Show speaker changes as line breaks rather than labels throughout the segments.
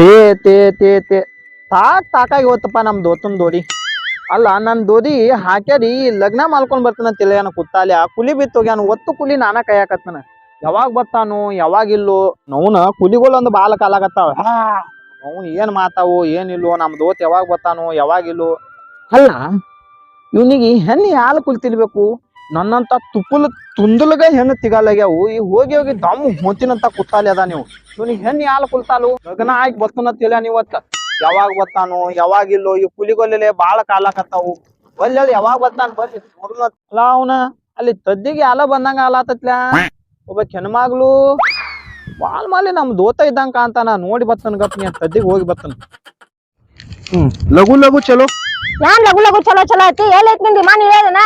ತೇ ತೇ ತೇ ತೇ. ತಾಕ್ ತಾಕಾಗಿ ಹೋತಪ್ಪ ನಮ್ ದೋತನ್ ದೋರಿ ಅಲ್ಲ, ನನ್ ದೋರಿ ಹಾಕ್ಯಾರಿ, ಲಗ್ನ ಮಾಡ್ಕೊಂಡ್ ಬರ್ತಾನ ತಿಳಿಯನ ಕುತ್ತಾಲಿ ಆ ಕುಲಿ ಬಿತ್ತು ಹೋಗ್ಯಾನ, ಒತ್ತು ಕುಲಿ ನಾನ ಕೈಯಾಕತ್ತನ. ಯಾವಾಗ ಬರ್ತಾನು, ಯಾವಾಗ ಇಲ್ಲೋ ನೌನ ಕುಲಿಗಳು ಒಂದು ಬಾಲ ಕಾಲಾಗತ್ತಾವ ಅವ್ನು ಏನ್ ಮಾತಾವು ಏನಿಲ್ಲೋ ನಮ್ ದೋತ್ ಯಾವಾಗ ಬರ್ತಾನು, ಯಾವಾಗ ಇಲ್ಲೋ. ಅಲ್ಲ, ಇವನಿಗೆ ಹೆಣ್ಣು ಯಾಲ್ ಕುಲ್ತಿಲ್ಬೇಕು ನನ್ನಂತ ತುಪ್ಪಲ್ ತುಂದಲ್ಗ ಹೆಣ್ಣು ತಿಗಾಲಾಗ್ಯಾವು. ಈ ಹೋಗಿ ಹೋಗಿ ದಮ್ ಹೊಂತಿನಂತ ಕುತ್ತಾಲೆ ಅದ ನೀವು. ಇವನಿಗೆ ಹೆಣ್ಣು ಯಾಲ್ ಕುಲ್ತಾಲು? ಗಗನ ಆಗಿ ಬರ್ತನ ತಿಳ ನೀವತ್ತ ಯಾವಾಗ ಬರ್ತಾನೋ ಯಾವಾಗ ಇಲ್ಲೋ ಈ ಕುಲಿಗೊಲ್ಲೆಲೆ ಬಾಳ ಕಾಲಾಕತ್ತಾವು ಒಳ್ಳೆ ಯಾವಾಗ ಬರ್ತಾನ ಬರ್ರಿ. ನೋಡ್ಲ ಅಲ್ಲ ಅವನ. ಅಲ್ಲಿ ತದ್ದಿಗೆ ಯಾಲ ಬಂದಂಗ ಆಲಾತತ್ಲ ಒಬ್ಬ ಹೆಣ್ಮಗ್ಳು ಬಾಳ್ ಮಾಲಿ ನಮ್ ದೋತ ಇದ್ದಂಗ ಕಾಂತಾನ ನೋಡಿ ಬರ್ತನ ಗಪ್ಪ ನೀ ತದ್ದಿಗೆ ಹೋಗಿ ಬರ್ತನ
ಹ್ಮ್ ಲಘು ಲಘು ಚಲೋ.
ಯಾನ್ ಲಘು ಲಗು ಚಲೋ ಚಲೋ ಐತಿ ಎಲ್ಲೈತಿ ನಿಂದ? ಇಮಾನ್ ಇಳಿಯೋದನ?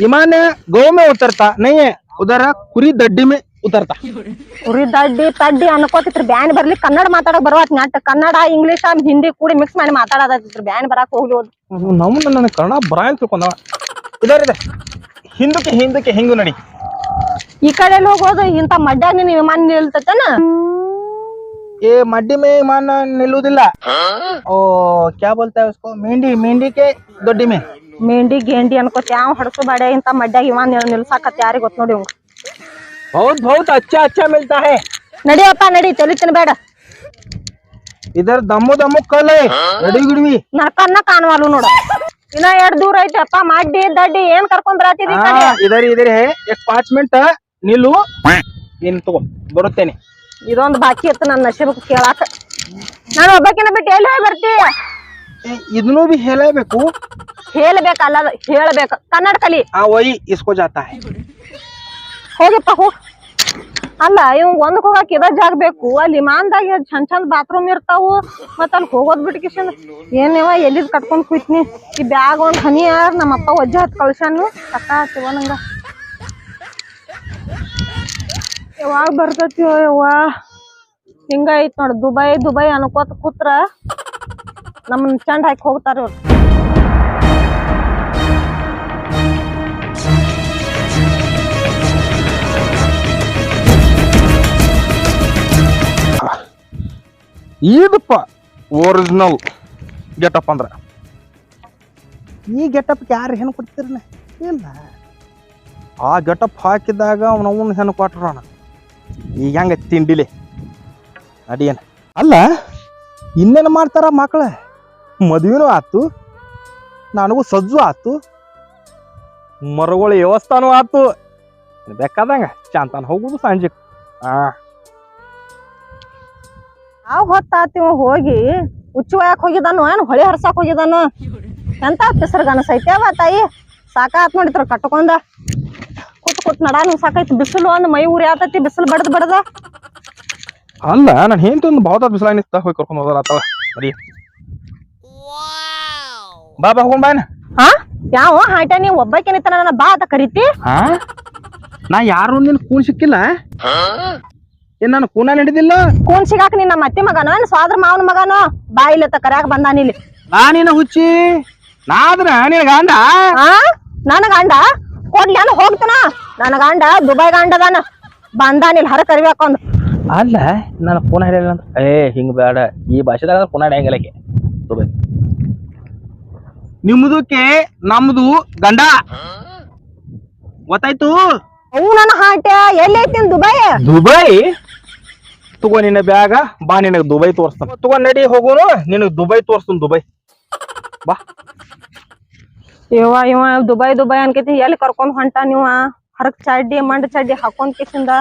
इमान गौ में उतरता नहीं है उधर कुरी दड्डी में उतरता
ಉರಿ ದಡ್ಡಿ ತಡ್ಡಿ ಅನ್ಕೋತಿತ್ರಿ ಬ್ಯಾನ್ ಬರ್ಲಿ ಕನ್ನಡ ಮಾತಾಡಕ್ ಬರವತ್ ನಾಟ ಕನ್ನಡ ಇಂಗ್ಲಿಷ್ ಹಿಂದಿ ಕೂಡಿ ಮಿಕ್ಸ್ ಮಾಡಿ ಮಾತಾಡೋದೈತ್ರಿ ಬ್ಯಾನ್ ಬರಾಕ್ ಹೋಗ್ಲಿ ಹೋದ್
ನಮ್ಮ ನನ್ನ ಕನ್ನಡ ಬರ ಅಂತ ತಿಳ್ಕೊಂಡ ಇದರ್ ಇದೆ ಹಿಂದಕ್ಕೆ ಹಿಂದಕ್ಕೆ ಹಿಂಗು ನಡಿ
ಈ ಕಡೆ ಹೋಗೋದು ಇಂತ ಮಡ್ಯಾಗ ನೀನ್ ವಿಮಾನ ನಿಲ್ತತನ
ये मड्डी में मान निलूदिला हाँ? क्या बोलता है उसको? मेहंदी मेहंदी के दड्डी में।
मेहंदी गेंडी अनको क्या हड़सो बड़े इनका मड्डा ही मान निलसा का तैयार गोत नोडी
बहुत बहुत अच्छा अच्छा मिलता है।
नडी अपा नडी चली चल बैठ।
इधर दमो दमो कल रेडी हाँ? गुडवी।
नका ना कान वालू नोड। इना एड दूर है अपा मड्डी दड्डी एन करकों बराती दी
हाँ, इधर इधर है एक 5 मिनट निलू। इन तो बरतेनी
ಇದೊಂದ್ ಬಾಕಿ ಇತ್ತು ನನ್ನ ನಶೀಬಕ್ ಕೇಳಾಕ ನಾನು ಒಬ್ಬಕಿನ ಬಿಟ್ಟು ಎಲ್ಲಿ ಹೋಗಿ ಬರ್ತಿ
ಏ, ಇದನ್ನೂ भी ಹೇಳಬೇಕು
ಹೇಳ್ಬೇಕಲ್ಲ ಹೇಳ್ಬೇಕ ಕನ್ನಡ ಕಲಿ
हाँ वही इसको जाता है
ಹೋಗಿಪ್ಪ ಹೋಗ್ ಅಲ್ಲ ಇವ್ ಒಂದಕ್ ಹೋಗಾಕ ಇದ ಜಾಗ ಬೇಕು ಅಲ್ಲಿ ವಿಮಾನದಾಗ ಚಂದ ಚಂದ ಬಾತ್ರೂಮ್ ಇರ್ತಾವು ಮತ್ತ ಅಲ್ಲಿ ಹೋಗೋದ್ ಬಿಟ್ಕಿಶನ್ ಏನೇವ ಎಲ್ಲಿದ್ ಕಟ್ಕೊಂಡ್ ಕುಯ್ತ್ನಿ ಈ ಬ್ಯಾಗ್ ಒಂದ್ ಹನಿ ಯಾರ್ ನಮ್ಮ ಅಪ್ಪ ಒಜ್ಜೆ ಹತ್ ಕಳ್ಸಾನು ಸಕ್ಕ ಆತಿವ ನಂಗ ಯಾವಾಗ ಬರ್ತೈತಿ ಯವ್ವ? ಹಿಂಗ ಐತ್ ನೋಡ್ ದುಬೈ ದುಬೈ ಅನ್ಕೋತ ಕೂತ್ರ ನಮ್ಮನ್ನ ಚಂಡ್ ಹಾಕಿ ಹೋಗ್ತಾರ ಇವ್ರು.
ಇದಪ್ಪ ಒರಿಜಿನಲ್ ಗೆಟಪ್ ಅಂದ್ರ. ಈ ಗೆಟಪ್ ಯಾರು ಹೆಣ್ಣು ಕೊಡ್ತಿರನ? ಇಲ್ಲ. ಆ ಗೆಟಪ್ ಹಾಕಿದಾಗ ಅವನವನ್ ಹೆಣ್ಣು ಕೊಟ್ರಣ. ಈಗ ಹೆಂಗ ತಿಂಡಿಲಿ? ಅಡಿಯನ್ ಅಲ್ಲ ಇನ್ನೇನು ಮಾಡ್ತಾರ ಮಕ್ಕಳ ಮದುವೆನೂ ಆತು ನನಗೂ ಸಜ್ಜು ಆತು ಮರಗಳ ವ್ಯವಸ್ಥಾನೂ ಆತು. ಬೇಕಾದಂಗ ಚಾಂತಾನ ಹೋಗುದು ಸಂಜೆ. ಆ.
ಯಾವ ಹೊತ್ತಾತಿವ ಹೋಗಿ ಹುಚ್ಚು ಒಯ್ಯಾಕ್ ಹೋಗಿದಾನು ಏನು ಹೊಳೆ ಹರ್ಸಾಕ್ ಹೋಗಿದಾನು ಎಂತ ಪಿಸರ್ ಗನಸೈತೇವ ತಾಯಿ? ಸಾಕಾತ್ ನೋಡಿತ್ರ ಕಟ್ಕೊಂಡ. ಕೂತ್ ನಡಾನು ಸಾಕೈತಿ ಬಿಸಿಲು ಒಂದ್ ಮೈ ಊರಿ ಆತತಿ ಬಿಸಿಲು ಬಡದ್ ಬಡದ.
ಅಲ್ಲ ನಾನು ಹೆಂಡತಿ ಒಂದು ಬಹುತ ಬಿಸಿಲ ನಿಂತ ಹೋಗಿ ಕರ್ಕೊಂಡು ಹೋದ್ರ ಆತವ. ಬರೀ ಬಾ ಬಾ ಹೋಗೋಣ ಬಾಯ್ನ
ಹಾ? ಯಾವ? ಹಾಟ ನೀವ್? ಒಬ್ಬಾಕಿನಿತನ ನನ್ನ ಬಾ ಅಂತ ಕರಿತಿ?
ಹಾ? ನಾ ಯಾರು ನಿನ್ ಕೂನ್ ಸಿಕ್ಕಿಲ್ಲ? ಏನ್ ನಾನು ಕೂನ ನಡೆದಿಲ್ಲ
ಕೂನ್ ಸಿಗಾಕ ನಿನ್ನ ಮತ್ತೆ ಮಗನ ಏನ್ ಸ್ವಾದ್ರ ಮಾವನ ಮಗನೋ? ಬಾ ಇಲ್ಲತ್ತ ಕರ್ಯಾಕ ಬಂದಾನಿಲ್ಲಿ
ನಾನಿನ ಹುಚ್ಚಿ? ನಾದ್ರ ನಿನ್ ಗಂಡ?
ಹಾ ನನ್ನ ಗಂಡ? ಕೊಡ್ಲಿ ಹೋಗ್ತಾನ? ನನ್ನ ಗಂಡ ದುಬೈ ಗಂಡ ಅದಾನ ಬಂದಾನಿಲ್ ಹರ ಕರಿಬೇಕೊಂದು.
ಅಲ್ಲ ನಾನು ಫೋನ್ ಹಿಡಿಯಲ್ಲ ಅಂತ ಏ ಹಿಂಗ ಬೇಡ. ಈ ಭಾಷೆದಾಗ ಫೋನ್ ಹಿಡಿಯಂಗಿಲ್ಲ ಆಕಿ. ದುಬೈ. ನಿಮ್ದಕ್ಕೆ ನಮ್ದು ಗಂಡ. ಗೊತ್ತಾಯ್ತು?
ಅವು ನನ್ನ ಹಾಟ ಎಲ್ಲೈತಿ ನಿನ್ ದುಬೈ?
ದುಬೈ? ತಗೋ ನಿನ್ನ ಬ್ಯಾಗ ಬಾ ನಿನಗೆ ದುಬೈ ತೋರಿಸ್ತಾನ. ತಗೋ ನಡಿ ಹೋಗೋನು ನಿನಗೆ ದುಬೈ ತೋರಿಸ್ತಾನ ದುಬೈ. ಬಾ.
ಇವ ಇವ ದುಬೈ ದುಬೈ ಅನ್ಕೈತಿ ಎಲ್ಲಿ ಕರ್ಕೊಂಡ್ ಹೊಂಟ ನೀವ ಹರಕ್ ಚಡ್ಡಿ ಮಂಡ್ ಚಡ್ಡಿ ಹಾಕೊಂಡ್ ಕಿಸಿಂದ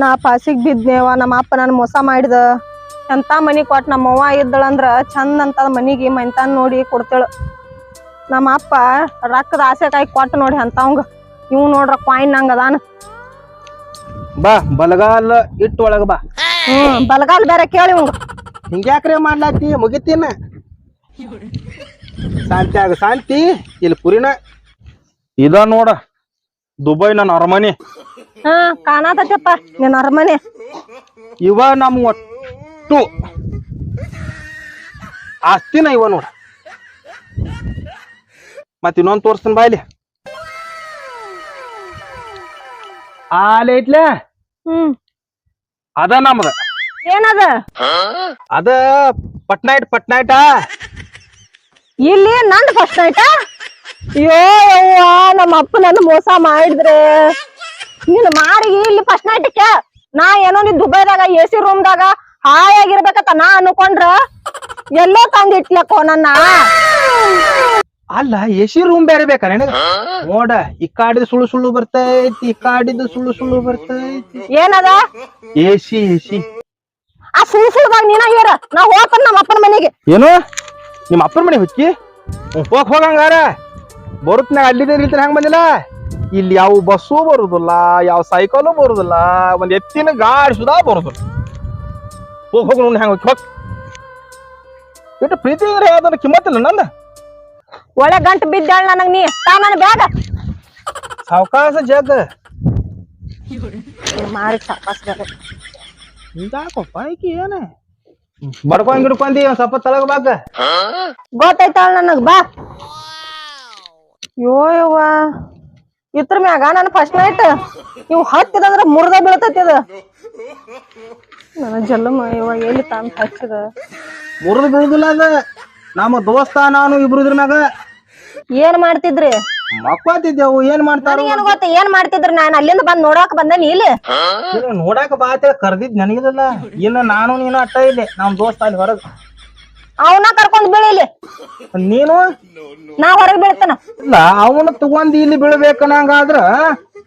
ನಾ ಪಾಸಿಗೆ ಬಿದ್ನೇವ ನಮ್ಮ ಅಪ್ಪ ನನ್ ಮೋಸ ಮಾಡಿದ. ಎಂತ ಮನಿ ಕೊಟ್ ನಮ್ಮ ಅವ್ವ ಇದ್ದಳಂದ್ರ ಚಂದ ಅಂತ ಮನಿಗೆ ಮಂತಾನ್ ನೋಡಿ ಕೊಡ್ತೇಳು. ನಮ್ಮ ಅಪ್ಪ ರೊಕ್ಕದ ಆಸೆ ಕಾಯಿ ಕೊಟ್ಟು ನೋಡಿ ಅಂತವಂಗ. ಇವ್ ನೋಡ್ರ ಕಾಯಿನ್ ನಂಗ ಅದಾನ.
ಬಾ ಬಲಗಾಲ ಇಟ್ಟು ಒಳಗ ಬಾ.
ಹ್ಮ್ ಬಲಗಾಲ್ ಬೇರೆ ಕೇಳಿ ಇವಂಗ.
ಹಿಂಗ್ಯಾಕ್ರೆ ಮಾಡ್ಲಾತಿ ಮುಗಿತೀನ. ಶಾಂತಿ ಆಗ ಶಾಂತಿ ಇಲ್ಲಿ ಪುರಿನ. ಇದ ನೋಡ ದುಬೈ ನನ್ನ ಅರಮನೆ.
ಹಾ ನಿನ್ನ ಅರಮನೆ.
ಇವ ನಮ್ ಒಟ್ಟು ಆಸ್ತಿನ ಇವ ನೋಡ. ಮತ್ ಇನ್ನೊಂದ್ ತೋರ್ಸ್ತೀನಿ ಬಾಯ್ಲಿ ಆಲೆ ಐತ್ಲೆ?
ಹ್ಮ್.
ಅದ ನಮ್ದ.
ಏನದ?
ಅದ ಪಟ್ನೈಟ್ ಪಟ್ನಾಯ್ಟ?
ಇಲ್ಲಿ ನಂದ್ ಫಸ್ಟ್ ನೈಟ ಅಯ್ಯೋ ಯವ್ವ ನಮ್ಮ ಅಪ್ಪ ನನ್ನ ಮೋಸ ಮಾಡಿದ್ರೆ. ನೀನ್ ಮಾರಿ ಇಲ್ಲಿ ಫಸ್ಟ್ ನೈಟಕ್ಕೆ ನಾ ಏನೋ ನೀ ದುಬೈದಾಗ ಎ ಸಿ ರೂಮ್ದಾಗ ಹಾಯಾಗಿರ್ಬೇಕಂತ ನಾ ಅನ್ಕೊಂಡ್ರ ಎಲ್ಲೋ ತಂದಿಟ್ಲಕ್ಕೋ ನನ್ನ.
ಅಲ್ಲ ಎ ಸಿ ರೂಮ್ ಬೇರೆ ಬೇಕಾ ನಿನಗ? ನೋಡ ಈ ಕಾಡಿದ ಸುಳ್ಳು ಸುಳ್ಳು ಬರ್ತೈತಿ ಈ ಕಾಡಿದ ಸುಳ್ಳು ಸುಳ್ಳು ಬರ್ತೈತಿ.
ಏನದ?
ಎ ಸಿ ಎ ಸಿ
ಆ ಸುಳ್ಳು ಸುಳ್ಳುದಾಗ ನೀನ ಇರ ನಾ ಹೋಗ್ತಾನ ನಮ್ಮ ಅಪ್ಪನ ಮನೆಗೆ.
ಏನು? ನಿಮ್ಮ ಅಪ್ಪನ ಮನೆಗೆ ಹುಚ್ಚಿ ಹೋಗ್ ಹೋಗಂಗಾರ ಬರುತ್ನಾಗ ಅಲ್ಲಿದ್ದ ಇರ್ತಾರೆ ಹೆಂಗ್ ಬಂದಿಲ್ಲ? ಇಲ್ಲಿ ಯಾವ ಬಸ್ಸು ಬರುದಿಲ್ಲ ಯಾವ ಸೈಕಲು ಬರುದಿಲ್ಲ ಒಂದ್ ಎತ್ತಿನ ಗಾಡಿ ಸುಧಾ ಬರುದಿಲ್ಲ ಹೋಗಿ ಹೋಗಿ ನೋಡಿ ಹೆಂಗ್ ಹೋಗ್ ಇಟ್ಟು ಪ್ರೀತಿ ಅಂದ್ರೆ ಅದನ್ನ ಕಿಮ್ಮತ್ತಿಲ್ಲ ನಂದ.
ಒಳ್ಳೆ ಗಂಟು ಬಿದ್ದಾಳ ನನಗ್ ನೀ. ಸಾಮಾನು ನನ್ನ ಬ್ಯಾಗ
ಸಾವಕಾಶ ಜಗ್.
ಮಾರಿ ಸಾಕಾಸ್ ಬೇರೆ
ಹಿಂಗಾಕೊಪ್ಪ ಈಕಿ ಏನ? ಬಡ್ಕೊಂಡ್ ಗಿಡ್ಕೊಂಡಿ ಒಂದ್ ಸ್ವಲ್ಪ ತಲಗ ಬಾಕ
ಗೊತ್ತೈತಾಳ ನನಗ್ ಬಾ. ಯೋ ಯವ್ವ. ಇತ್ರ ಮ್ಯಾಗ ನಾನು ಫಸ್ಟ್ ನೈಟ್ ನೀವು ಹತ್ತಿದಂದ್ರ ಮುರ್ದ ಬೀಳ್ತೈತಿ ಅದ ನನ್ನ ಜಲ್ಲಮ್ಮ ಇವ ಎಲ್ಲಿ ತಂದ್ ಹಚ್ಚಿದ?
ಮುರಿದು ಬೀಳುದಿಲ್ಲ ಅದ. ನಮ್ಮ ದೋಸ್ತ ನಾನು ಇಬ್ರು ಇದ್ರ ಮ್ಯಾಗ.
ಏನ್ ಮಾಡ್ತಿದ್ರಿ?
ಮಕ್ಕೋತಿದ್ದೆವು ಏನ್ ಮಾಡ್ತಾರ
ಏನ್ ಗೊತ್ತ ಏನ್ ಮಾಡ್ತಿದ್ರಿ ನಾನು? ಅಲ್ಲಿಂದ ಬಂದ್ ನೋಡಾಕ ಬಂದೇನಿ ಇಲ್ಲಿ.
ನೋಡಾಕ ಬಾ ಅಂತ ಕರ್ದಿದ್ ನನಗಿದಲ್ಲ. ಇಲ್ಲ ನಾನು ನೀನು ಅಟ್ಟ ಇಲ್ಲಿ ನಮ್ ದೋಸ್ತ ಅಲ್ಲಿ ಹೊರಗ.
ಅವನ ಕರ್ಕೊಂಡ್ ಬೀಳಿಲಿ
ನೀನು?
ನಾ ಹೊರಗೆ ಬೀಳ್ತಾನ.
ಇಲ್ಲ ಅವನ ತಗೊಂಡ್ ಇಲ್ಲಿ ಬೀಳ್ಬೇಕನ್ನಂಗಾದ್ರ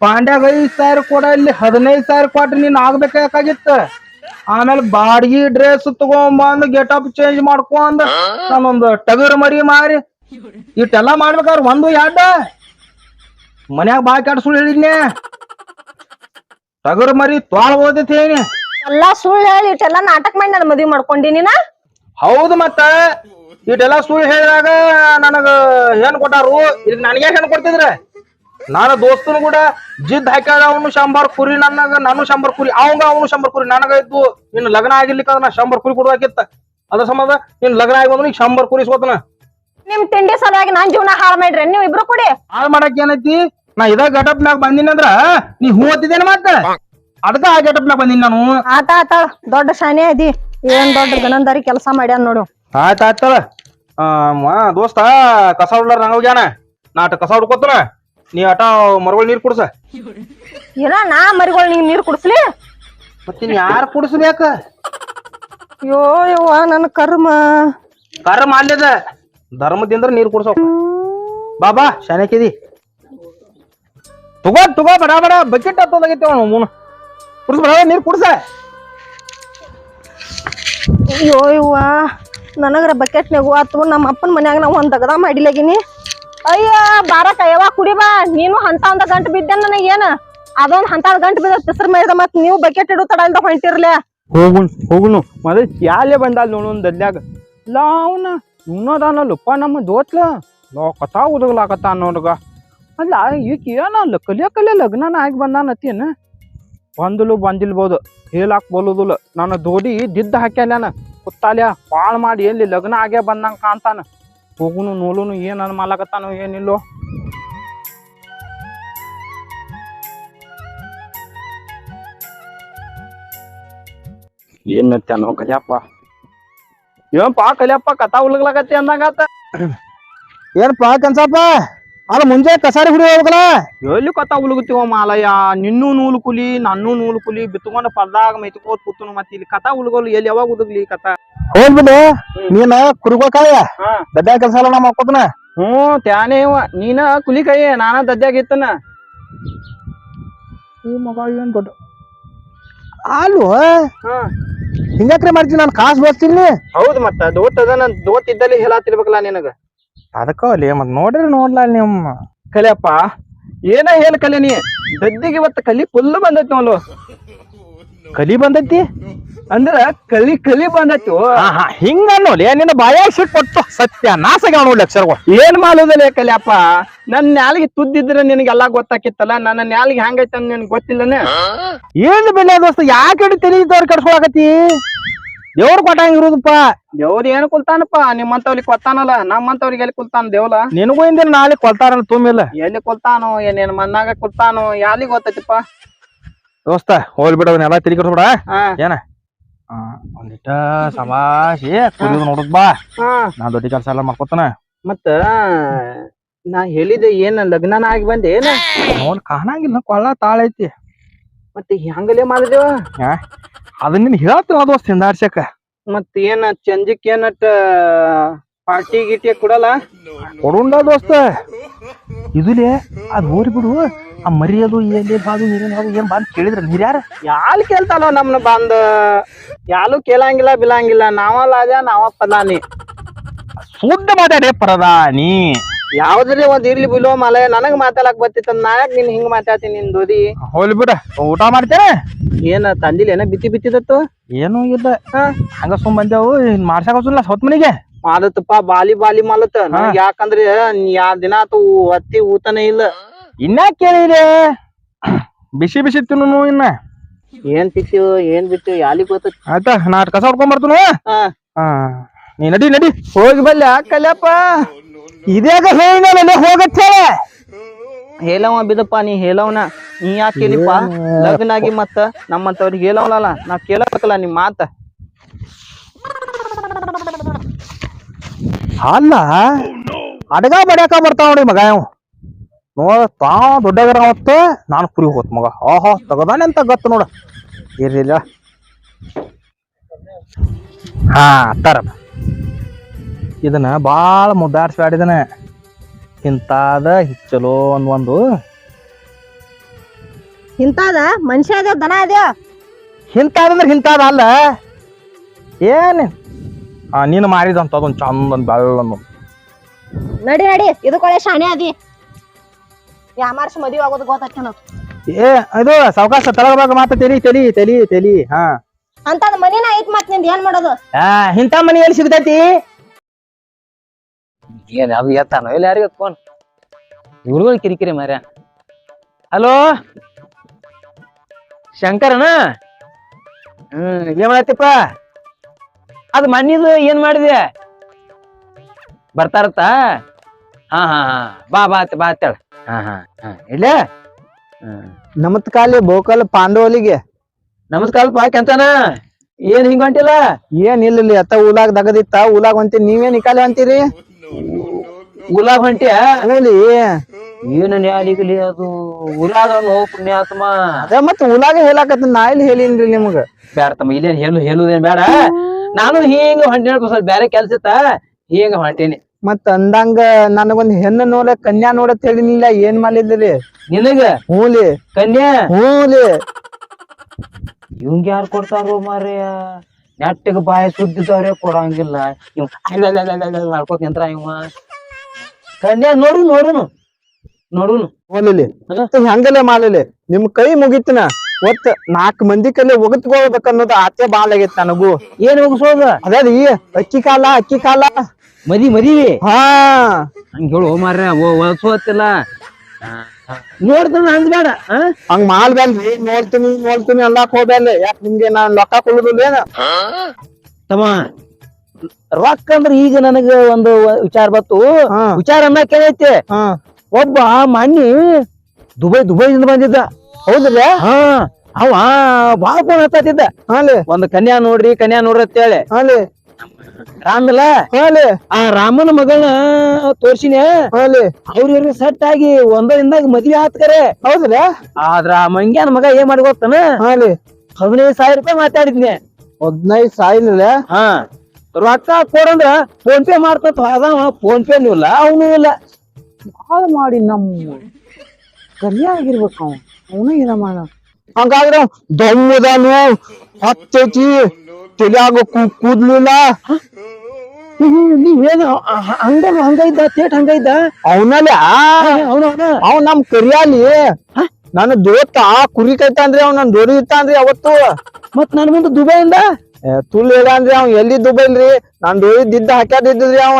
ಪಾಂಡ್ಯಾಗ ಐದ್ ಸಾವಿರ ಕೊಡ ಇಲ್ಲಿ ಹದಿನೈದು ಸಾವಿರ ಕೊಟ್ರೆ ನೀನ್ ಆಗ್ಬೇಕಾಗಿತ್ತ ಆಮೇಲೆ ಬಾಡಿಗೆ ಡ್ರೆಸ್ ತಗೊಂಬಂದ್ ಗೆಟಪ್ ಚೇಂಜ್ ಮಾಡ್ಕೊಂಡ್ ನಾನೊಂದು ಟಗರ್ ಮರಿ ಮಾರಿ ಇಟ್ಟೆಲ್ಲ ಮಾಡ್ಬೇಕಾದ್ರ ಒಂದು ಎರಡ ಮನ್ಯಾಗ ಬಾ ಕಾಡ್ ಸುಳ್ಳು ಹೇಳಿದ್ನೆ. ಟಗರ್ ಮರಿ ತ್ವಾಳ ಓದೈತಿ ಏನಿ
ಎಲ್ಲಾ ಸುಳ್ಳು ಹೇಳಿ ಇಟ್ಟೆಲ್ಲಾ ನಾಟಕ ಮಾಡಿ ನಾನು ಮದ್ವಿ ಮಾಡ್ಕೊಂಡಿ ನಾ
ಹೌದು ಮತ್ತ. ಇಟ್ಟೆಲ್ಲ ಸುಳ್ಳು ಹೇಳಿದಾಗ ನನಗ ಹೆಣ್ ಕೊಟ್ಟಾರು. ಈಗ ನನಗೆ ಹೆಣ್ ಕೊಡ್ತಿದ್ರ? ನಾನು ದೋಸ್ತನು ಕೂಡ ಜಿದ್ ಹಾಕ್ಯಾಗ ಅವನು ಶಂಬರ್ ಕುರಿ ನನಗ ನಾನು ಶಂಬರ್ ಕುರಿ ಅವಂಗ ಅವನು ಶಂಬರ್ ಕುರಿ ನನಗ ಇದ್ದು ನಿನ್ನ ಲಗ್ನ ಆಗಿರ್ಲಿಕ್ಕ ನಾ ಶಂಬರ್ ಕುರಿ ಕೊಡ್ಬೇಕಿತ್ತ. ಅದ್ರ ಸಂಬಂಧ ನಿನ್ ಲಗ್ನ ಆಗಿ ಬಂದ್ರು ಈಗ ಶಂಬರ್ ಕುರಿ ಸೋತನ.
ನಿಮ್ ತಿಂಡಿ ಸಲುವಾಗಿ ನಾನ್ ಜೀವನ ಹಾಳು ಮಾಡ್ರಿ ನೀವ್ ಇಬ್ರು ಕೊಡಿ.
ಹಾಳು ಮಾಡಕ್ ಏನೈತಿ? ನಾ ಇದ ಗಟಪ್ ಮ್ಯಾಗ ಬಂದಿನ ಅಂದ್ರ ನೀ ಹೂ ಓದ್ತಿದ್ದೇನೆ ಮತ್ತ? ಅದಕ್ಕ ಆ ಗಟಪ್ ಮ್ಯಾಗ ಬಂದಿನ ನಾನು.
ಆತ ಆತ ದೊಡ್ಡ ಶಾನೆ ಅದಿ. ಏನ್ ದೊಡ್ಡ ಗಣಂದಾರಿ ಕೆಲಸ ಮಾಡ್ಯಾನ ನೋಡು.
ಆಯ್ತ ಆಯ್ತಳ ದೋಸ್ತ ಕಸ ಹುಡ್ಲಾರ ನಂಗ ಹೋಗ್ಯಾನ. ನಾ ಅಟ ಕಸ ಹುಡ್ಕೋತಾನ ನೀ ಅಟ ಮರಗಳು ನೀರ್ ಕುಡ್ಸ.
ಏನ ನಾ ಮರಿಗಳು ನೀ ನೀರ್ ಕುಡ್ಸ್ಲಿ?
ಮತ್ತಿನ್ ಯಾರು ಕುಡಿಸ್ಬೇಕ
ಅಯ್ಯೋ ಯವ್ವ ನನ್ನ ಕರ್ಮ.
ಕರ್ಮ ಅಲ್ಲಿದ. ಧರ್ಮದಿಂದ ನೀರ್ ಕುಡ್ಸೋ ಬಾಬಾ ಶಾನ್ಯಾಕಿದಿ. ತಗೋ ತಗೋ ಬಡ ಬಡ ಬಕೆಟ್ ಹತ್ತೋದಾಗೈತೆ ಅವನು ಮೂನ. ಕುಡ್ಸ ಬಡ ನೀರ್ ಕುಡ್ಸ.
ಅಯ್ಯೋ ಇವ್ವ ನನಗರ ಬಕೆಟ್ ಅಥವಾ ನಮ್ಮ ಅಪ್ಪನ ಮನ್ಯಾಗ ನಾವು ಒಂದ್ ದಗದ ಮಾಡಿಲಾಗಿನಿ. ಅಯ್ಯ ಬಾರಕ ಯವ್ವ, ಕುಡಿ ಬಾ. ನೀನು ಹಂತ ಒಂದ ಗಂಟು ಬಿದ್ದೆ ನನಗೆ ಏನ? ಅದೊಂದ್ ಹಂತ ಗಂಟು ಬಿದ್ದ ಹೆಸರು ಮೇಲೆ ಮತ್ತ ನೀವು ಬಕೆಟ್ ಇಡು ತಡ ಇಲ್ದ ಹೊಂಟಿರ್ಲೆ.
ಹೋಗುನ್ ಹೋಗುನು ಮದ ಯಾಲೆ ಬಂದಾಲ್ ನೋಡು ದಲ್ಯಾಗ ಲಾವ್ನ ಅವನ ನಮ್ಮ ದೋತ್ಲ. ಲೋ, ಕಥಾ ಉದಗ್ಲಾಕತ್ತ ನೋಡ್ಗ. ಅಲ್ಲ, ಈಕ ಏನಲ್ಲ ಕಲಿಯ ಕಲಿಯ ಲಗ್ನನ ಆಗಿ ಬಂದಾನತ್ತೇನ? ಬಂದಲು ಬಂದಿಲ್ಬೋದು. ಹೇಳಾಕ್ ಬಲುದಿಲ್ಲ ನನ್ನ ದೋಡಿ ದಿದ್ದ ಹಾಕ್ಯಾಲ್ಯಾನ ಕುತ್ತಾಲ್ಯ ಬಾಳ್ ಮಾಡಿ ಎಲ್ಲಿ ಲಗ್ನ ಆಗೇ ಬಂದಂಗೆ ಕಾಣ್ತಾನ ಹೋಗುನು ನೋಡುನು ಏನು ಅನ್ ಮಾಲಕತ್ತಾನೋ ಏನಿಲ್ಲೋ. ಏನ್ ನತ್ಯಾನೋ ಕಲಿಯಪ್ಪ? ಏನಪ್ಪ ಕಲಿಯಪ್ಪ ಕಥಾ ಉಲ್ಗ್ಲಾಕತ್ತಿ ಅಂದಂಗಾತ?
ಏನಪ್ಪ ಕನ್ಸಪ್ಪ ಅಲ್ಲ ಮುಂಜಾನೆ ಕಸಾರಿ ಹುಡಿ
ಎಲ್ಲಿ ಕತ್ತ ಉಲುಗುತ್ತೀವ ಮಾಲಯ್ಯ? ನಿನ್ನೂ ನೂಲು ಕುಲಿ ನನ್ನೂ ನೂಲು ಕುಲಿ ಬಿತ್ಕೊಂಡು ಪರ್ದಾಗ ಮೈತ್ಕೋತ್ ಕೂತನು ಮತ್ತೆ ಇಲ್ಲಿ ಕಥ ಉಲ್ಗೋಲು ಎಲ್ಲಿ ಯಾವಾಗ ಉದುಗ್ಲಿ ಕಥ?
ಹೋಗ್ಬಿಡು ನೀನ ಕುರುಗೋಕಾಯ. ದಡ್ಡ ಕೆಲಸ ಎಲ್ಲ ನಾ ಮಾಡ್ಕೋತನ?
ಹ್ಞೂ ತ್ಯಾನೇ ಇವ. ನೀನ ಕುಲಿ ಕೈ ನಾನ ದಡ್ಡಾಗಿತ್ತನ ಈ ಮಗ ಏನ್ ದೊಡ್ಡ
ಅಲ್ವ ಹಿಂಗಾಕ್ರೆ ಮಾಡ್ತೀನಿ ನಾನು ಕಾಸು ಬರ್ತೀನಿ
ಹೌದು ಮತ್ತ ದೋತ್ ಅದ ನನ್ ದೋತ್ ಇದ್ದಲ್ಲಿ ಹೇಳಾತಿರ್ಬೇಕಲ್ಲ ನಿನಗ.
ಅದಕ್ಕ ಅಲ್ಲಿ ಮತ್ ನೋಡ್ರಿ ನೋಡ್ಲ ನಿಮ್ಮ
ಕಲಿಯಪ್ಪ. ಏನ ಹೇಳ ಕಲಿ ನೀ? ದದ್ದಿಗೆ ಇವತ್ತು ಕಲಿ ಫುಲ್ ಬಂದೈತಿ ನೋಲು
ಕಲಿ ಬಂದೈತಿ?
ಅಂದ್ರ ಕಲಿ ಕಲಿ ಬಂದೈತಿ.
ಹಿಂಗ ಅನ್ನೋಲಿ? ನಿನ್ನ ಬಾಯಾಗ ಸಿಟ್ ಕೊಟ್ಟು ಸತ್ಯ ನಾಸಗ ನೋಡ್ಲಿ ಅಕ್ಷರಗಳು
ಏನ್ ಮಾಡುದಲ್ಲೇ ಕಲಿಯಪ್ಪ? ನನ್ ನ್ಯಾಲಿಗೆ ತುದ್ದಿದ್ರೆ ನಿನಗೆಲ್ಲಾ ಗೊತ್ತಾಕಿತ್ತಲ್ಲ? ನನ್ನ ನ್ಯಾಲಿಗೆ ಹಂಗೈತೆ ಅಂತ ಗೊತ್ತಿಲ್ಲನ ಗೊತ್ತಿಲ್ಲನೆ?
ಏನ್ ಬೆಲೆ ದೋಸ್ತ? ಯಾಕೆ ಹಿಡಿ ತಿಳಿದವ್ರು ಕಟ್ಕೊಳಕತ್ತಿ ದೇವ್ರ ಕೊಟ್ಟಂಗ ಇರುದಪ್ಪ.
ದೇವ್ರ ಏನ್ ಕುಲ್ತಾನಪ್ಪ? ನಿಮ್ಮಂತವ್ರಿಗೆ ಕೊತ್ತಾನಲ್ಲ ನಮ್ಮಂತವ್ರಿಗೆ ಎಲ್ಲಿ ಕುಲ್ತಾನ ದೇವ್ಲ?
ನಿನಗೂ ಇಂದಿನ ನಾಳೆ ಕೊಲ್ತಾರ ತುಂಬಿಲ್ಲ
ಎಲ್ಲಿ ಕುಲ್ತಾನೋ ಏನೇನ್ ಮನ್ನಾಗ ಕುಲ್ತಾನೋ ಯಾಲಿಗೆ ಗೊತ್ತೈತಿಪ್ಪ?
ದೋಸ್ತ ಹೋಲ್ ಬಿಡವನ್ನೆಲ್ಲ ತಿಳಿ
ತಿರುಗಿಸ್ಬಿಡ
ಏನ? ಒಂದಿಟ್ಟ ಸಮಾಸಿ ಕುಡಿದು ನೋಡುದ್ ಬಾ. ನಾ ದೊಡ್ಡ ಕೆಲಸ ಎಲ್ಲ ಮಾಡ್ಕೊತಾನ.
ಮತ್ತ ನಾ ಹೇಳಿದೆ ಏನ್ ಲಗ್ನನ ಆಗಿ ಬಂದೆ ಏನ?
ನೋಡ್ ಕಾಣಂಗಿಲ್ಲ ಕೊಳ್ಳ ತಾಳೈತಿ.
ಮತ್ತೆ ಹೆಂಗಲೇ ಮಾಡಿದೇವ?
ಅದನ್ನ ನಿನ್ ಹೇಳ್ತೀನಿ ಅದು ಸಿಂದಾಡ್ಸಕ
ಮತ್ ಏನ ಚಂಜಿಕ್ ಏನಟ್ ಪಾರ್ಟಿ ಗಿಟಿ ಕೊಡಲ್ಲ?
ಕೊಡುಂಡ ದೋಸ್ತ. ಇದುಲೇ ಅದ್ ಊರಿ ಬಿಡು ಆ ಮರಿಯೋದು ಏನೇ ಎಲ್ಲಿ ಬಾದು ನೀರಿನ ಅದು ಏನ್ ಬಂದ್ ಕೇಳಿದ್ರ ನೀರ್ಯಾರ
ಯಾಲ್ ಕೇಳ್ತಾನೋ ನಮ್ನ ಬಂದ. ಯಾಲು ಕೇಳಂಗಿಲ್ಲ ಬಿಲಂಗಿಲ್ಲ ನಾವ ಲಾಜ ನಾವ ಪದಾನಿ
ಶುದ್ಧ ಮಾತಾಡೇ ಪರದಾನಿ.
ಯಾವ್ದ್ರಿ ಒಂದ್ ಇರ್ಲಿ ಬಿಲೋ ಮಲ ನನಗ್ ಮಾತಾಡಕ್ ಬರ್ತಿತ್ತ ನಾಯಕ್ ನಿನ್ ಹಿಂಗ್ ಮಾತಾಡ್ತೀನಿ ನಿನ್ ದೋದಿ?
ಹೋಗ್ಲಿ ಬಿಡ ಊಟ ಮಾಡ್ತೇನೆ.
ಏನ ತಂದಿಲ್ಲ ಏನ ಬಿತ್ತಿ ಬಿತ್ತಿದತ್ತು
ಏನು ಇಲ್ಲ. ಹಂಗ ಸುಮ್ ಬಂದೇವು ಮಾಡ್ಸಕ್ ಹೋಗಿಲ್ಲ ಹೊತ್ ಮನಿಗೆ.
ಮಾಡತ್ತಪ್ಪ ಬಾಲಿ ಬಾಲಿ ಮಾಡತ್ತ ಯಾಕಂದ್ರೆ ಯಾ ದಿನ ಆತು ಹತ್ತಿ ಊತನೇ ಇಲ್ಲ.
ಇನ್ನ ಕೇಳಿದೆ. ಬಿಸಿ ಬಿಸಿ ತಿನ್ನು ಇನ್ನ.
ಏನ್ ತಿಕ್ಕಿ ಏನ್ ಬಿತ್ತು ಯಾಲಿ ಗೊತ್ತ
ಆಯ್ತಾ ನಾ ಕಸ ಹೊಡ್ಕೊಂಡ್ ಬರ್ತೀನಿ?
ಹಾ.
ನೀ ನಡಿ ನಡಿ.
ಹೋಗಿ ಬಲ್ಲಿ ಕಲ್ಯಪ್ಪ.
ಇದ್ಯಾಗ ಹೇಳಿನಲ್ಲ ಹೋಗತ್ತೆ
ಹೇಳವ ಬಿದಪ್ಪ ನೀ ಹೇಳವನ. ನೀ ಯಾಕೆ ಕೇಳಿಪ್ಪ? ಲಗ್ನ ಆಗಿ ಮತ್ತ ನಮ್ಮಂತವ್ರಿಗೆ ಹೇಳವಲ್ಲ ನಾ ಕೇಳಬೇಕಲ್ಲ ನಿಮ್ ಮಾತ.
ಅಲ್ಲ ಅಡಗ ಬಡಿಯಾಕ ಬರ್ತಾವ ನೋಡಿ ಮಗ ಅವ ನೋಡ ತಾ ದೊಡ್ಡಗರ ಮತ್ತೆ ನಾನು ಕುರಿ ಹೋತ್ ಮಗ. ಆಹೋ ತಗದಾನೆ ಅಂತ ಗೊತ್ತು ನೋಡ. ಇರ್ಲಿಲ್ಲ ಹಾ ತರ ಇದನ್ನ ಬಾಳ ಇದನ್ನ ಇಂತಾದ ಚಲೋ ಒಂದ್ ಒಂದು.
ಇಂತಾದ? ಮನುಷ್ಯ ಅದೇ ದನ ಅದ
ಇಂತಾದ ಅಂದ್ರೆ ಇಂತಾದ ಅಲ್ಲ. ಏನ್? ಆ ನೀನು ಮಾರಿದಂತ ಅದೊಂದು ಚಂದ ಒಂದ್ ಬೆಳ್ಳೊಂದು
ನಡಿ ನಡಿ. ಇದಕ್ಕೊಳೆ ಶಾಣೆ ಅದಿ. ಯಾಮಾರ್ಸ್ ಮದುವೆ ಆಗೋದು ಗೊತ್ತಾಗ್ತೇನ
ಏ ಇದು ಸಾವಕಾಶ ತಳಗಬಾಗ ಮಾತ ತೆಲಿ ತೆಲಿ ತೆಲಿ ತೆಲಿ ಹಾ.
ಅಂತದ ಮನೇನ ಐತ್ ಮತ್ನಿಂದ ಏನ್ ಮಾಡೋದು?
ಆ ಇಂಥ ಮನೆ ಎಲ್ಲಿ ಸಿಗ್ತೈತಿ?
ಏನ್ ಅದು ಎತ್ತಾನೋ ಇಲ್ಲ ಯಾರಿಗೆ ಫೋನ್ ಇವ್ರುಗಳು ಕಿರಿಕಿರಿ ಮಾರ್ಯ ಹಲೋ? ಶಂಕರನ? ಹ್ಮ್ ಏನ್ ಮಾಡತ್ತಿಪ್ಪ. ಅದು ಮನ್ನಿದು ಏನ್ ಮಾಡಿದೆ? ಬರ್ತಾರತ್ತ? ಹಾ ಹಾ ಹಾ. ಬಾ ಬಾ ಬಾ ಅಂತೇಳ ಹಾ ಹಾ ಹಾ. ಇಲ್ಲ? ನಮತ್ಕಾಲಿ
ನಮತ್ ಕಾಲಿ ಬೋಕಲ್ ಪಾಂಡವಲಿಗೆ.
ನಮಸ್ಕಾರಪ್ಪ ಕೆಂತನ ಏನ್ ಹಿಂಗ್ ಹೊಂಟಿಲ್ಲ?
ಏನ್ ಇಲ್ಲ ಅತ್ತ ಊಲಾಗ್ ದಗದಿತ್ತ. ಊಲಾಗ್ ಹೊಂತಿ ನೀವೇನ್ ಇಕಾಲಿ ಅಂತೀರಿ
ಗುಲಾಬ್ ಹೊಂಟಿಯ
ಏನ
ಏನು ನ್ಯಾಲಿಗಲಿ ಅದು? ಉಲಾದನು ಪುಣ್ಯಾತ್ಮ?
ಅದೇ ಮತ್ತೆ ಉಲಾಗ ಹೇಳಾಕತ್ತ ನಾ ಇಲ್ಲಿ ಹೇಳಿನ್ರಿ ನಿಮ್ಗ?
ಬ್ಯಾಡ ತಮ್ಮ ಇಲ್ಲೇನ್ ಹೇಳು ಹೇಳುದೇನ್ ಬೇಡ ನಾನು ಹಿಂಗ ಹೊಂಟೇನಿ ಸ್ವಲ್ಪ ಬ್ಯಾರೆ ಕೆಲ್ಸ ಇತ್ತ? ಹಿಂಗ ಹೊಂಟೇನಿ.
ಮತ್ತ ಅಂದಂಗ ನನಗೊಂದ್ ಹೆಣ್ಣು ನೋಡ ಕನ್ಯಾ ನೋಡತ್ ಹೇಳಿನಿಲ್ಲ ಏನ್ ಮಾಡಿದ್ರಿ?
ನಿನಗ?
ಹೂಲಿ.
ಕನ್ಯಾ?
ಹೂಲಿ.
ಇವಂಗ ಯಾರು ಕೊಡ್ತಾರೋ ಮಾರ್ಯ ನೆಟ್ಟಿಗೆ ಬಾಯಿ ಸುದ್ದಿದವ್ರೆ ಕೊಡಂಗಿಲ್ಲ. ಇವ್ ಮಾಡ್ಕೋತ ನಿಂತ್ರ ಇವ ಕನ್ಯಾ ನೋಡು ನೋಡುನು. ನೋಡುನು.
ಹೋಲಿಲಿ ಹಂಗಲೇ ಮಾಡಲಿ ನಿಮ್ ಕೈ ಮುಗಿತನ ಒತ್ತ ನಾಕ್ ಮಂದಿ ಕೈಲಿ ಒಗತ್ಕೋಬೇಕು ಅನ್ನೋದು ಆತೆ ಬಾಳ ಆಗೈತ್ ನನಗೂ.
ಏನ್ ಒಗಸೋದ
ಅದೇ ಅಕ್ಕಿ ಕಾಲ ಅಕ್ಕಿ ಕಾಲ.
ಮದಿ ಮದಿವಿ.
ಹಾ.
ಹಂಗ ಹೇಳು ಮಾರ್ರೆ ಒಲ್ಸೋತಿಲ್ಲ ನೋಡ್ತಾನ ಅಂದ್ಬೇಡ ಬೇಡ
ಹಂಗ ಮಾಡ್ಬೇಡ್ರಿ ನೋಡ್ತೀನಿ ನೋಡ್ತೀನಿ ಅಲ್ಲಾಕ್ ಹೋಗ್ಬೇಡ್ರಿ ಯಾಕೆ ನಿಮ್ಗೆ ನಾನ್ ಲೊಕ್ಕ ಕೊಡುದಿಲ್ಲ ಏನ
ತಮ್ಮ ರೊಕ್ಕ ಅಂದ್ರ ಈಗ ನನಗ ಒಂದು ವಿಚಾರ ಬತ್ತು ವಿಚಾರ ಅನ್ನ
ಕೇಳೈತೆ.
ಒಬ್ಬ ಮಣ್ಣಿ ದುಬೈ ದುಬೈದಿಂದ ಬಂದಿದ್ದ.
ಹೌದ್ರಿ?
ಹಾ. ಅವ ಬಾಳ ಫೋನ್ ಹತ್ತಿದ್ದ
ಹಾಲಿ
ಒಂದ್ ಕನ್ಯಾ ನೋಡ್ರಿ ಕನ್ಯಾ ನೋಡ್ರಿ ಅಂತ
ಹೇಳಿ.
ರಾಮಲ್ಲ
ಹಾಲಿ
ಆ ರಾಮನ ಮಗಳನ್ನ ತೋರ್ಸಿನಿ. ಅವ್ರ ಸೆಟ್ ಆಗಿ ಒಂದರಿಂದಾಗ ಮದ್ವೆ ಆತ್ಕರೆ
ಹೌದ್ರ?
ಆದ್ರ ಆ ಮಂಗ್ಯಾನ ಮಗ ಏನ್ ಮಾಡಿ ಗೊತ್ತನ
ಹಾಲಿ
ಹದಿನೈದು ಸಾವಿರ ರೂಪಾಯಿ ಮಾತಾಡಿದ್ನಿ.
ಹದಿನೈದು ಸಾವಿರ
ಹಾ. ರೊಕ್ಕ ಕೊಡಂದ್ರ ಫೋನ್ ಪೇ ಮಾಡ್ತ ಅದಾವ ಫೋನ್ ಪೇ ಇಲ್ಲ ಅವನು ಇಲ್ಲ.
ಭಾಳ ಮಾಡಿ ನಮ್ಮ ಕನ್ಯಾ ಆಗಿರ್ಬೇಕು ಅವ ಅವನು ಇಲ್ಲ ಮಾಡ? ಹಂಗಾದ್ರ ದಮ್ಮದಾನು ಹತ್ತೈತಿ ತಲ್ಯಾಗ ಕೂದ್ಲಿಲ್ಲ.
ನೀವೇನು ಹಂಗ ಹಂಗ ಇದ್ದ ತೇಟ್ ಹಂಗ ಇದ್ದ?
ಅವನಲ್ಲಿ?
ಅವನ ಅವನ.
ಅವ್ ನಮ್ ಕರಿಯಾಲಿ. ನನ್ನ ದೋಸ್ತ ಕುರಿ ಕೈತಾನ್ರಿ ಅವ್ ನನ್ ದೊರಿ ಅಂದ್ರೆ ಅವತ್ತು
ಮತ್ ನನ್ ಮುಂದೆ ದುಬೈಯಿಂದ
ಏ, ಇಲ್ಲ ಅಂದ್ರೆ ಅವ್ ಎಲ್ಲಿ ದುಬೈಲ್ರಿ? ನಾನ್ ದೊರಿ ದಿದ್ದ ಹಾಕ್ಯಾದಿದ್ರಿ ಅವ.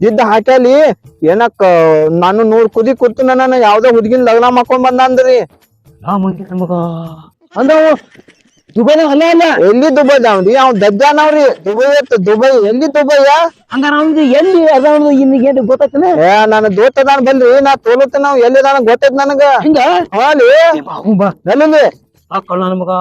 ದಿದ್ದ ಹಾಕ್ಯಾಲಿ ಏನಕ್ಕ ನಾನು ನೂರ್ ಕುದಿ ಕೂತು ನನ್ನ ಯಾವ್ದೋ ಹುಡ್ಗಿನ್ ಲಗ್ನ ಮಾಡ್ಕೊಂಡ್
ಬಂದ ಅಂದ್ರಿ. ದುಬೈ ಅಂದ್ರ ದುಬೈದಾಗ ಅಲ್ಲ ಅಲ್ಲ
ಎಲ್ಲಿ ದುಬೈದಾವ್ರಿ ಅವ್ ದಜ್ಜಾನವ್ರಿ ದುಬೈ ಇತ್ತು ದುಬೈ. ಎಲ್ಲಿ ದುಬೈಯ?
ಹಂಗಾರ ಅವ್ನಿಗೆ ಎಲ್ಲಿ ಅದಾವ ಇನ್ನು ಏನು ಗೊತ್ತಾಯ್ತನ
ಏ ನನ್ನ ದೋಸ್ತದಾನ ಬಲ್ರಿ ನಾ ತೋಲತ್ತ ನಾವ್ ಎಲ್ಲಿದಾನ ಗೊತ್ತೈತ್ ನನಗ.
ಹಿಂಗ?
ಹಾಲಿ? ಎಲ್ಲಿ
ಆ ಕಳ್ಳ ನನ್ ಮಗ.